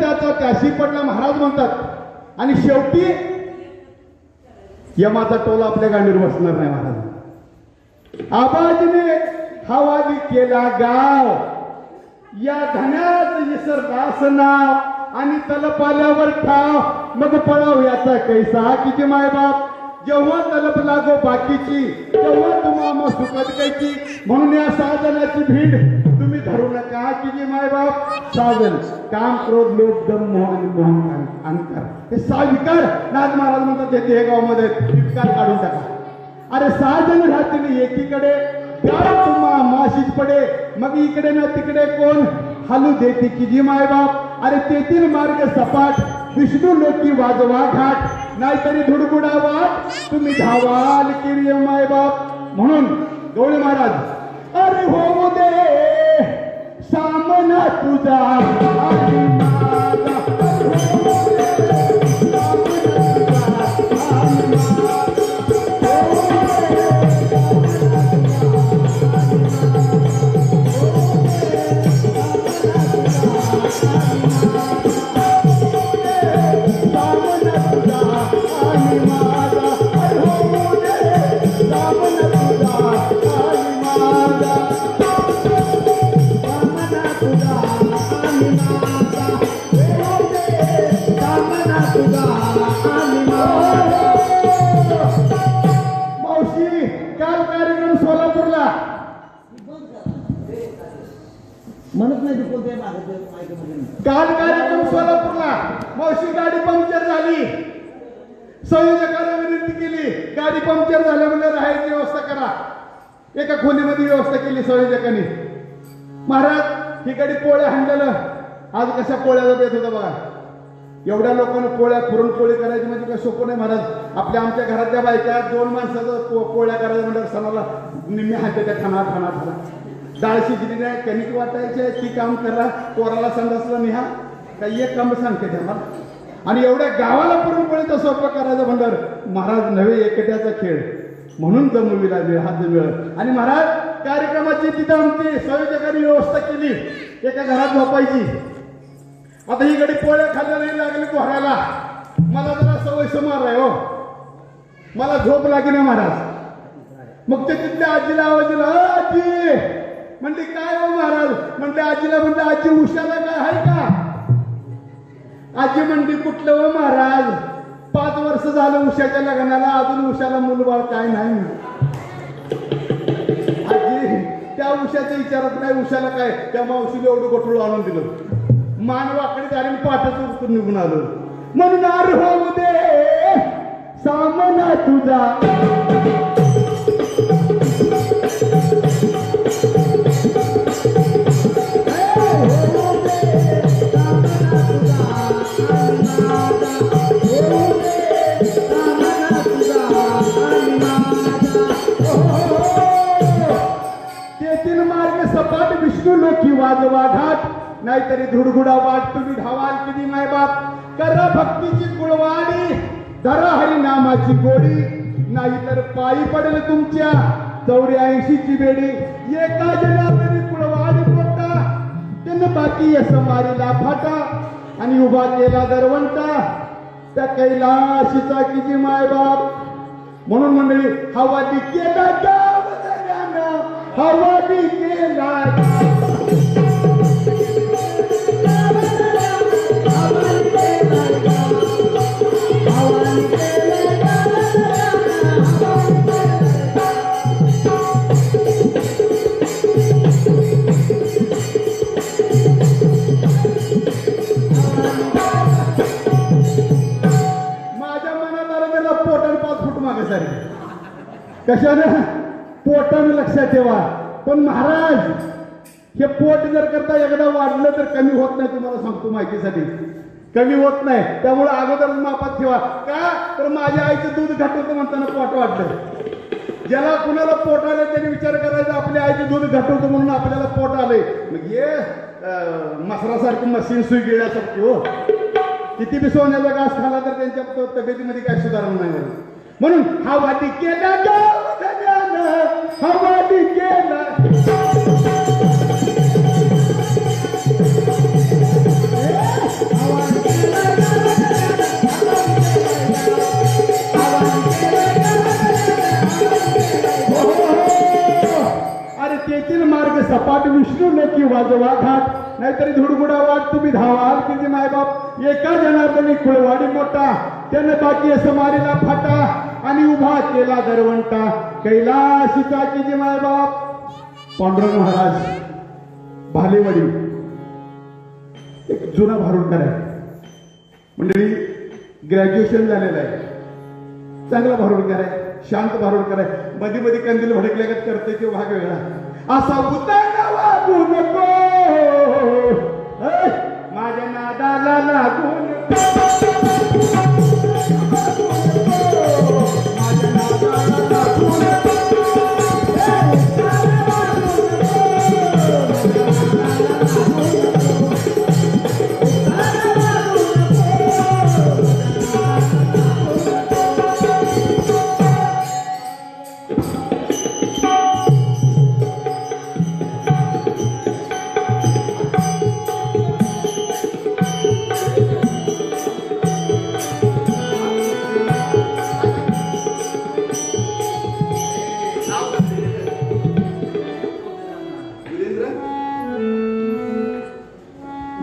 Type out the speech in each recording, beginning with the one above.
त्याचा त्याशी पडला महाराज म्हणतात. आणि शेवटी यमाचा टोला आपल्या गांडीवर बसणार नाही महाराज. आबाजीने हवाली केला गाव. या धन्यात विसरदास नाव आणि तलप आल्यावर ठाव. मग पळाव याचा कैसा किती मायबाप? जेव्हा तलप लागो बाकीची तेव्हा तुम्हाला सुखद कैची म्हणून या साधनाची भीड तुम्ही धरू नका की किती मायबाप साधन काम क्रोध लोक दम मोहन मोहन अंतर. हे सहा विकार नाथ महाराज म्हणतात येते हे गावामध्ये. विकार काढून टाका. अरे साजन जण एकीकडे. गाव तुम्हा माशीच पडे. मग इकडे ना तिकडे कोण? हालू देते की जी मायबाप अरे तेथील मार्ग सपाट. विष्णू लोकी वाजवा घाट. नाहीतरी धुडगुडा वाट तुम्ही धावाल किरी मायबाप म्हणून गवळी महाराज. अरे हो दे सामना तुझा. गाडी पंक्चर झाली. संयोजकाला विनंती केली गाडी पंक्चर झाल्या राहायची व्यवस्था करा. एका खोलीमध्ये व्यवस्था केली संयोजकाने. महाराज ही गाडी पोळ्या हाणलेलं. आज कशा पोळ्याला देत होता बघा. एवढ्या लोकांना पोळ्या पुरणपोळी करायची म्हणजे काय सोपं नाही महाराज. आपल्या आमच्या घरातल्या बायका दोन माणसाचं पो- पोळ्या करायचं म्हणजे सणाला निम्मी हाते त्या खाना खाना खाना. डाळ शिजली नाही कणिक वाटायचे ती काम करा पोराला संडासला निहा. काही एक काम सांगते त्या मला? आणि एवढ्या गावाला पुरणपोळीचा स्वयंपाक करायचा म्हणल्यावर महाराज नव्हे एकट्याचा खेळ. म्हणून जमविला वेळ हा मिळत. आणि महाराज कार्यक्रमाची तिथं आमची संयोजकांनी व्यवस्था केली. एका घरात झोपायची. आता ही गडी पोळ्या खाल्ल्या नाही लागली पोहायला मला जरा सवय समार आहे हो. मला झोप लागली नाही महाराज. मग ते तिथल्या आजीला आवाज दिला आजी. म्हणते काय हो महाराज? म्हणते आजीला म्हणते आजी उशाला काय आहे का? आजी म्हणते कुठलं हो महाराज? पाच वर्ष झालं उषाच्या लग्नाला अजून उषाला मुलबाळ काय नाही आजी त्या उशाच्या विचारात नाही उषाला काय? त्या मावशीला एवढं गोठूळ आणून दिलं. मान वाकडे कारण पाठच उचलून निघून आलो. म्हणून आर होऊ दे सामना तुझा. गुडगुडा वाट तुम्ही धावाल किती मायबाप करा भक्तीची कुळवाडी धरा हरी नामाची गोडी. नाहीतर पायी पडेल तुमच्या चौऱ्याऐंशीची बेडी. एका जगा तरी कुळवाडी पोटा त्यानं बाकी यस मारीला फाटा आणि उभा केला दरवंटा. त्या कैलाशीचा किती मायबाप म्हणून मंडळी हवा केला गाव हवा केला कशानं? पोटानं लक्षात ठेवा. पण महाराज हे पोट जर करता एकदा वाढलं तर कमी होत नाही तुम्हाला सांगतो माहितीसाठी. कमी होत नाही. त्यामुळे अगोदर मापात ठेवा. का? तर माझ्या आईचं दूध घटवतं म्हणताना पोट वाढलं. ज्याला कुणाला पोट आलं त्याने विचार करायचा आपल्या आईचे दूध घटवतं म्हणून आपल्याला पोट आलंय. मग ये मसरासारखी मशीन सुई गेल्यासारखी हो. किती बी सोन्याचा घास खाला तर त्यांच्या तब्येतीमध्ये काय सुधारणा नाही म्हणून हा वादी केला हा वादी केला. मार्ग सपाट विष्णू नक्की वाजवा घाट. नाहीतरी धुडगुडा वाट तुम्ही धावाल तिथे मायबाप. एका जनार्दनी कुळवाडी मोठा. त्यानं बाकी असं मारीला फाटा. आणि उभा केला दरवंटा. कैलाशीचा की जे मायबाप पांडुरंग महाराज भालेवाडी. एक जुना भारुडकर आहे. मंडळी ग्रॅज्युएशन झालेलं आहे. चांगला भारुडकर आहे शांत भारुडकर आहे. मध्ये मध्ये कंदील भडकल्यागत करते तो भाग वेगळा असा उतारा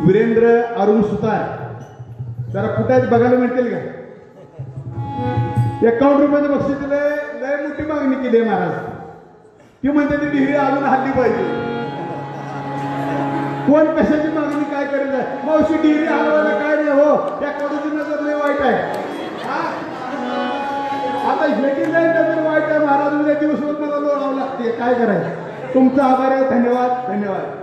वीरेंद्र अरुण सुतार. जरा कुठे बघायला मिळतील का? एकावन्न रुपयाचं बक्षीस दिले लय मोठी मागणी केली आहे महाराज. ती म्हणते ती डिग्री अजून हल्ली पाहिजे. कोण कशाची मागणी काय करेल आहे? मावशी डिग्री हलवायला काय नाही हो. त्या कडूची नजर लय वाईट आहे. आता शेती नाही नजर वाईट आहे महाराज? उद्या दिवस मला लोळावं लागते. काय करायचं? तुमचा आभार आहे. धन्यवाद. धन्यवाद.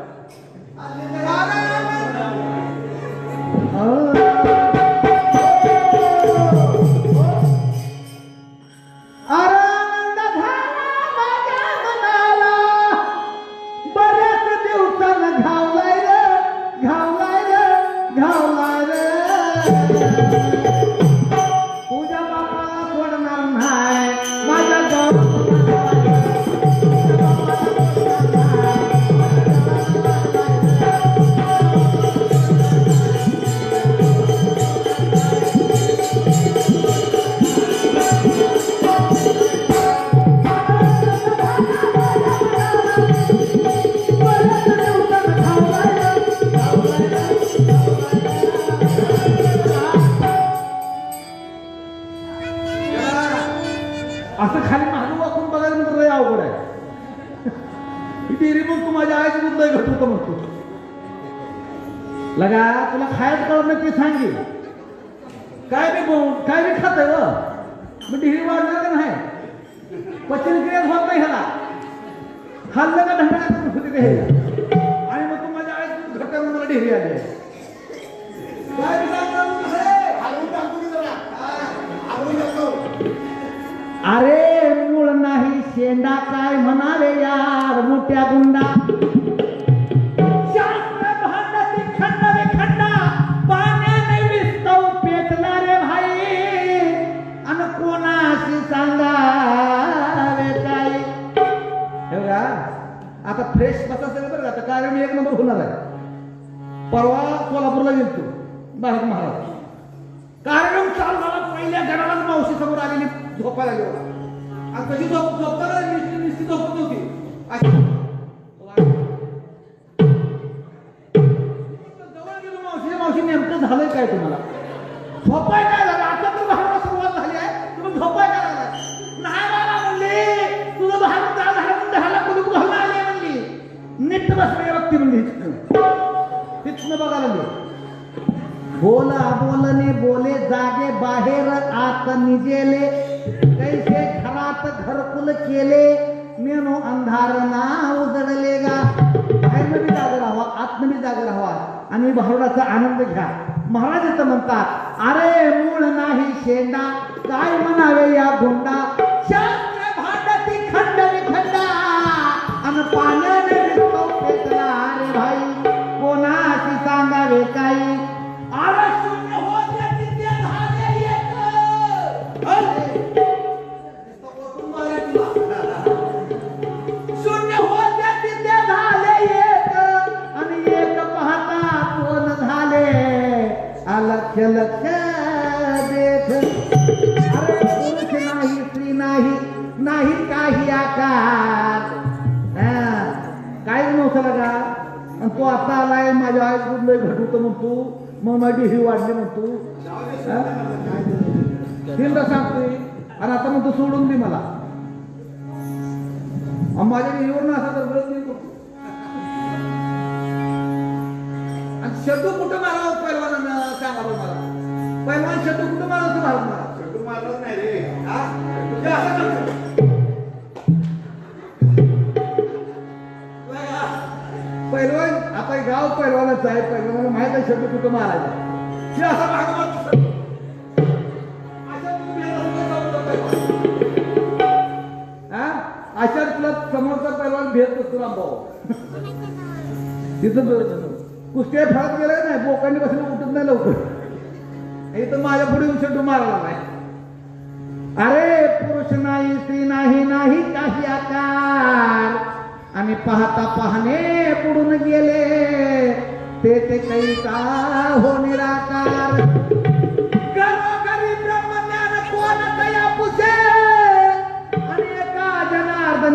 असं खाली मानू वाकून बघायला म्हणतो रे अवघड आहे. ही डेअरी मग तू माझ्या आईच दूध घट होतं म्हणतो. लगा तुला खायचं कळत नाही ते सांगे काय बी बोल काय बी खात आहे मग डेअरी वाढणार का नाही? पचन क्रिया होत नाही ह्याला. खाल्लं का ढंगा होते ते हे आणि मग तू माझ्या आईच दूध मला डिहरी आली काय अरे मूळ नाही शेंडा काय म्हणाले यार मोठ्या गुंडा. शास्त्र भांडाची खंड रे खंडा पाण्याने विस्तव पेटला रे भाई. आणि कोणाशी सांगावे काय हे बघा आता फ्रेश बसायचं बरं का आता कारण एक नंबर होणार आहे. परवा कोल्हापूरला गेलतो भारत महाराज. कार्यक्रम चालू झाला पहिल्या घरालाच मावशी समोर आलेली. झोपायला गेला आणि कशी झोप झोपताना निश्चित निश्चित झोपत होती बोल बोलने बोले जागे बाहेर आत निजेले. कैसे घरात घरकुल केले मेनो अंधार ना उजडले गा बाहेर बी जागे राहावा आतनं बी राहावा आणि भारुडाचा आनंद घ्या. महाराज असं म्हणतात अरे मूळ नाही शेंडा काय म्हणावे या गुंडा अलक्ष लक्ष देख अरे पुरुष नाही स्त्री नाही नाही काही आकार काय नव्हतं का आणि तू आता आलाय माझ्या आई दूध लय घट म्हणतो मग माझी ही वाढली म्हणतो हा? तीनदा सांगतोय आणि आता म्हणतो सोडून दे मला माझ्या येऊन असं असा तर गरज नाही करतो. आणि शब्द कुठं मारावं सांगा बरं मला पैलवान शब्द कुठं मला नाही रे हा? असं करतो. पैलवान आता गाव पैलवानच आहे पैलवानाला माहीत आहे शब्द कुठं मारायचा ते असा भाग मारतो. अशा. हा? तुला समोरचा पैलवान भेट नसतो रामभाऊ तिथं बरं कुस्त्या फळत गेलं नाही बोकांनी बसलं उठत नाही लवकर. हे तर माझ्या पुढे येऊन मारला नाही अरे पुरुष नाही स्त्री नाही नाही काही आकार. आणि पाहता पाहणे पुढून गेले. ते ते काही का हो निराकार.